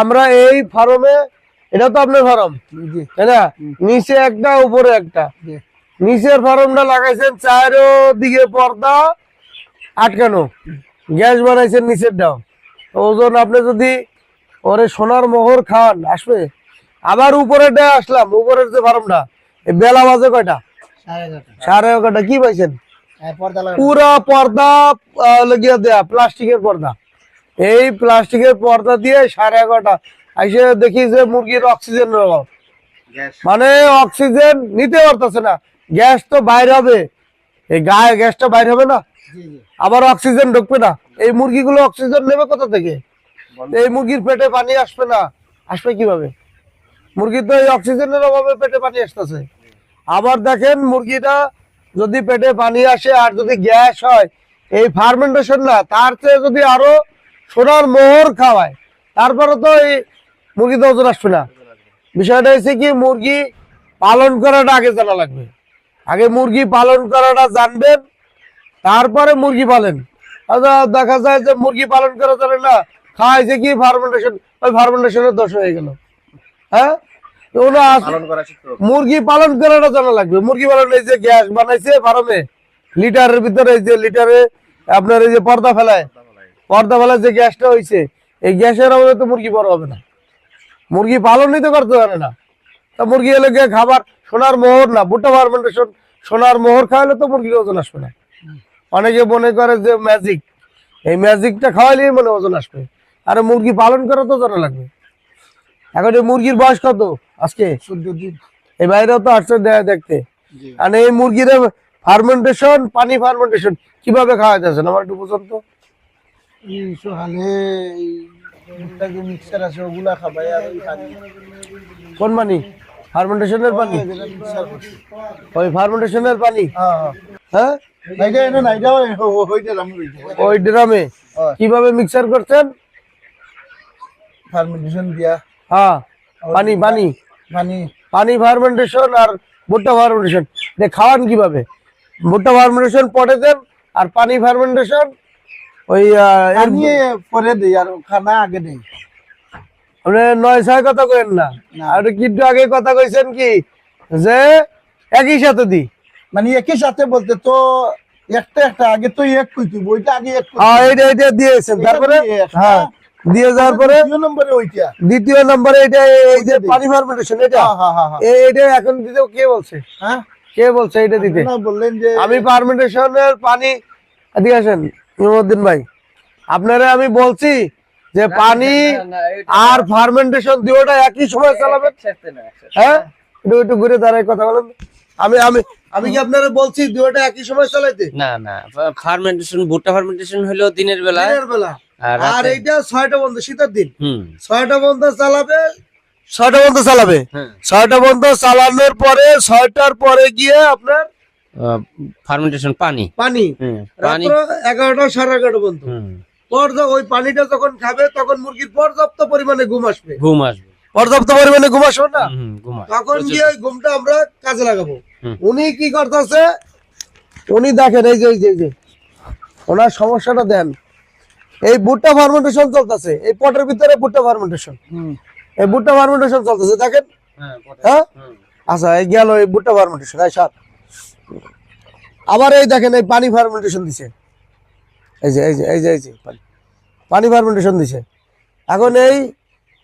আমরা এই ফার্মে এটা তো আপনার ফার্ম। তাই না? নিচে একটা উপরে একটা। নিচের ফার্মটা লাগাইছেন চারো দিকে পর্দা আটকানো। গ্যাস বানাইছেন নিচের ডাও ওজন আপনি যদি ওরে সোনার মোহর খান আসবে? আবার উপরের ডে আসলাম উপরের যে ফার্মটা বেলা বাজে কয়টা? সাড়ে এগারোটা। কি পাইছেন? হ্যাঁ পর্দা লাগা পুরা পর্দা লাগিয়ে দেয়া প্লাস্টিকের পর্দা। এই প্লাস্টিকের পর্দা দিয়ে সাড়ে এগারোটা। এসে দেখি যে মুরগির অক্সিজেন অভাব মানে অক্সিজেন নিতে পারতেছে না। গ্যাস তো বাইরে হবে। এই গায়ে গ্যাসটা বাইরে হবে না। আবার অক্সিজেন ঢুকবে না। এই মুরগিগুলো অক্সিজেন নেবে কোথা থেকে? এই মুরগির পেটে পানি আসবে না। আসবে কীভাবে? মুরগি তো এই অক্সিজেনের অভাবে পেটে পানি আসতেছে। আবার দেখেন মুরগিটা যদি পেটে পানি আসে আর যদি গ্যাস হয় এই ফার্মেন্টেশন না তার চেয়ে যদি আরও সোনার মোহর খাওয়ায়। তারপরে তো এই মুরগিতে ওজন আসবে না। বিষয়টা হচ্ছে কি মুরগি পালন করাটা আগে জানা লাগবে। আগে মুরগি পালন করাটা জানবেন তারপরে মুরগি পালেন। আচ্ছা, দেখা যায় যে মুরগি পালন করা জানে না খাওয়াইছে কি ফার্মেন্টেশন ওই ফার্মেন্টেশনের দোষ হয়ে গেল। হ্যাঁ? ওরা। মুরগি পালন করাটা জানা লাগবে। মুরগি পালন এই যে গ্যাস বানাইছে ফার্মে লিটারের ভিতরে এই যে লিটারে আপনার এই যে পর্দা ফেলায় পর্দা ফেলায় যে গ্যাসটা হয়েছে এই গ্যাসের অভাবে তো মুরগি বড় হবে না। মুরগি পালনই তো করতে পারে না। তা মুরগি এলে গিয়ে খাবার সোনার মোহর না ভুট্টা ফার্মেন্টেশন সোনার মোহর খাওয়ালে তো মুরগির ওজন আসবে না। অনেকে মনে করে যে ম্যাজিক এই ম্যাজিকটা খাওয়ালেই মনে ওজন আসবে। আর মুরগি পালন করা তো জানা লাগবে। এখন এই মুরগির বয়স কত আজকে? এই বাইরেও তো আসছে দেখতে। আর এই মুরগির ফার্মেন্টেশন পানি ফার্মেন্টেশন কীভাবে খাওয়াইতেছেন? আমার একটু বুঝুন কোন পানি? ফার্মেন্টেশনের পানি? ওই করছি ওই ফার্মেন্টেশনের পানি? হ্যাঁ হ্যাঁ। হ্যাঁ? ওই ড্রামে হ্যাঁ। কীভাবে মিক্সার করছেন? ফার্মেন্টেশন দিয়া। হ্যাঁ পানি পানি। পানি। পানি ফার্মেন্টেশন আর ভুট্টা ফার্মেন্টেশন। খাওয়ান কীভাবে? ভুট্টা ফার্মেন্টেশন পটে দেন আর পানি ফার্মেন্টেশন ওই আহ, পরে দেই আর খানা আগে দেই। আপনি নয় ছয় কথা কইেন না। না। আর কিন্তু আগে কথা কইছেন কি যে একই সাথে দি। মানে একই সাথে বলতে তো একটা একটা আগে তো এক কইতি ওইটা আগে এক হ্যাঁ এইটা এইটা দিয়েছেন। তারপরে? হ্যাঁ। দিয়ে যাওয়ার পরে? দ্বিতীয় নম্বরে ওইটা। দ্বিতীয় নম্বরে এটা এই যে পানি ফার্মেন্টেশন এটা হ্যাঁ হ্যাঁ হ্যাঁ হ্যাঁ। এখন দিতে কে বলছে? হ্যাঁ? কে বলছে এটা দিতে? বললেন যে আমি ফার্মেন্টেশনের পানি আসেন। ইমামউদ্দিন ভাই আপনারা আমি বলছি যে পানি আর ফার্মেন্টেশন দুটোটা একই সময় চালাবেন? হ্যাঁ? একটু একটু ঘুরে দাঁড়ায় কথা বলেন। আমি আমি আমি কি আপনারা বলছি দুটোটা একই সময় চালাইতে? না না ফার্মেন্টেশন ভুট্টা ফার্মেন্টেশন হলো দিনের বেলা। দিনের বেলা। আর এইটা ছয়টা বন্ধ শীতের দিন। হুম। ছয়টা বন্ধ চালাবে ছয়টা বন্ধ চালাবে। হ্যাঁ। ছয়টা বন্ধ চালানোর পরে ছয়টার পরে গিয়ে আপনার ফার্মেন্টেশন পানি। পানি। রাত্র এগারোটা সাড়ে এগারোটা হুম। পর্যাপ্ত ওই পানিটা যখন খাবে তখন মুরগির পর্যাপ্ত পরিমাণে ঘুম আসবে। ঘুম আসবে। পর্যাপ্ত পরিমাণে ঘুম আসবে না? তখন গিয়ে ওই ঘুমটা আমরা কাজে লাগাবো। উনি কি করতেছে? উনি দেখেন এই যে এই যে ওনার সমস্যাটা দেন। এই ভুট্টা ফার্মেন্টেশন চলতেছে। এই পটের ভিতরে ভুট্টা ফার্মেন্টেশন এই ভুট্টা ফার্মেন্টেশন চলতেছে দেখেন? হ্যাঁ। হ্যাঁ। আচ্ছা এই গেল এই ভুট্টা ফার্মেন্টেশন এই সার। আবার এই দেখেন এই পানি ফার্মেন্টেশন দিছে। এই যে এই যে এই যে এই যে পানি। পানি ফার্মেন্টেশন দিছে। এখন এই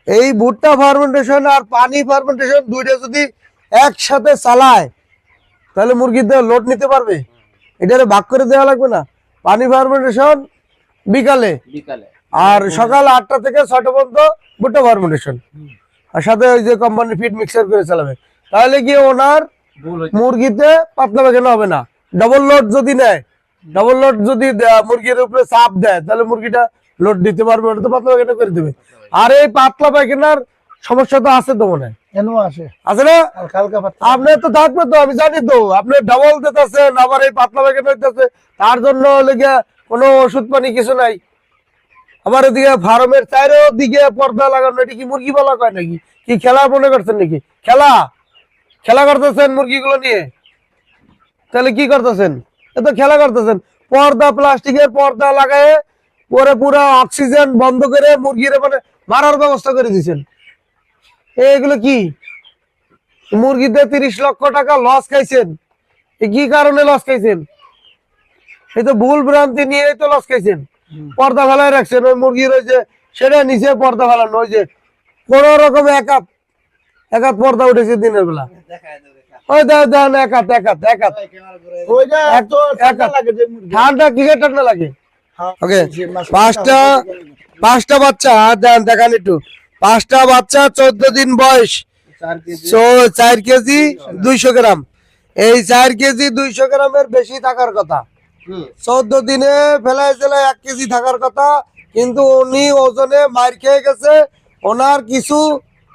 এই ভুট্টা ফার্মেন্টেশন আর পানি ফার্মেন্টেশন দুইটা যদি একসাথে চালায় তাহলে মুরগিতে লোড নিতে পারবে। এটারে ভাগ করে দেওয়া লাগবে না। পানি ফার্মেন্টেশন বিকালে। বিকালে। আর সকাল আটটা থেকে ছয়টা পর্যন্ত ভুট্টা ফার্মেন্টেশন আর সাথে ওই যে কোম্পানির ফিড মিক্সার করে চালাবে। তাহলে কি ওনার। মুরগিতে পাতলা পায়খানা হবে না। ডবল লোড যদি নেয় ডবল লোড যদি মুরগির উপরে চাপ দেয় তাহলে মুরগিটা লোড দিতে পারবে ওটা তো পাতলা পায়খানা করে দেবে। আর এই পাতলা পায়খানার সমস্যা তো আছে তো মনে কেন আসে? আছে না? হালকা হালকা পাতলা আপনার তো থাকবে তো আমি জানি তো। আপনি ডাবল দিতেছেন আবার এই পাতলা পায়খানা হইতেছে। তার জন্য লেগে কোনো ওষুধ পানি কিছু নাই। এদিকে ফার্মের দিকে পর্দা লাগানো এটা কি মুরগি বলা কয় নাকি? কি খেলা মনে করছেন নাকি? খেলা? খেলা করতেছেন মুরগিগুলো নিয়ে? তাহলে কি করতেছেন? এ তো খেলা করতেছেন। পর্দা প্লাস্টিকের পর্দা লাগায় পরে পুরো অক্সিজেন বন্ধ করে মুরগির মানে মারার ব্যবস্থা করে দিয়েছেন। এগুলো কি? মুরগিতে তিরিশ লক্ষ টাকা লস খাইছেন। কি কারণে লস খাইছেন? এই তো ভুল ভ্রান্তি নিয়ে তো লস খাইছেন। পর্দা ফেলায় রাখছেন। ওই মুরগির ওই যে সেটা নিচে পর্দা ফেলানো ওই যে কোন রকম একাত একাত পর্দা উঠেছে দিনের বেলা। ওই একাত ঠান্ডা কিসের ঠান্ডা লাগে? হ্যাঁ, ওকে পাঁচটা পাঁচটা বাচ্চা দেন দেখান একটু। পাঁচটা বাচ্চা চোদ্দ দিন বয়স। চার কেজি। দুইশো গ্রাম। এই চার কেজি দুইশো গ্রামের বেশি থাকার কথা। চোদ্দ দিনে ফেলায় এক কেজি থাকার কথা কিন্তু উনি ওজনে মার খেয়ে গেছে। ওনার কিছু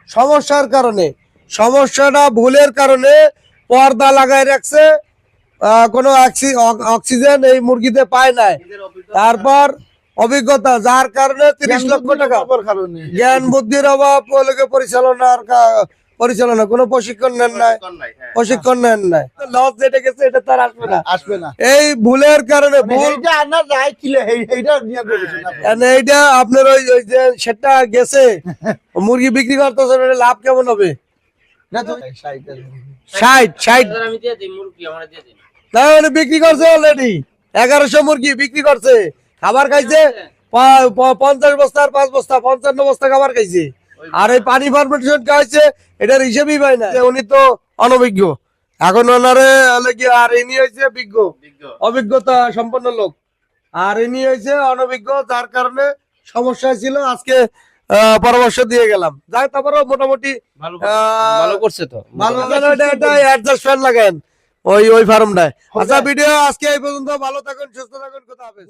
সমস্যার কারণে সমস্যাটা ভুলের কারণে পর্দা লাগাই রাখছে আহ, কোনো অক্সিজেন এই মুরগিতে পায় নাই। তারপর অভিজ্ঞতা যার কারণে তিরিশ লক্ষ টাকা জ্ঞান বুদ্ধির অভাব পরিচালনার পরিচালনা কোনো প্রশিক্ষণ নেন নাই। প্রশিক্ষণ নেন নাই। লস যেটা গেছে এটা তার আসবে না। আসবে না। এই ভুলের কারণে ভুল এইটা আপনার ওই ওই যে সেটা গেছে মুরগি বিক্রি করতেছে লাভ কেমন হবে? ষাট ষাট। মানে বিক্রি করছে অলরেডি এগারোশো মুরগি বিক্রি করছে। খাবার খাইছে পঞ্চাশ বস্তা আর পাঁচ বস্তা পঞ্চান্ন বস্তা খাবার খাইছে। আর এই পানি ফার্মেন্টেশন খাইছে এটার হিসেবেই পাই না। উনি তো অনভিজ্ঞ। এখন ওনারে কি আর ইনি হয়েছে বিজ্ঞ? অভিজ্ঞতা সম্পন্ন লোক। আর ইনি হয়েছে অনভিজ্ঞ যার কারণে সমস্যা ছিল আজকে পরামর্শ দিয়ে গেলাম। যাই তারপরেও মোটামুটি ভালো আহ, ভালো করছে তো। ভালো এটা এটা ফ্যান লাগান ওই ওই ফার্মটায়। আচ্ছা ভিডিও আজকে এই পর্যন্ত। ভালো থাকুন সুস্থ থাকুন কথা হবে।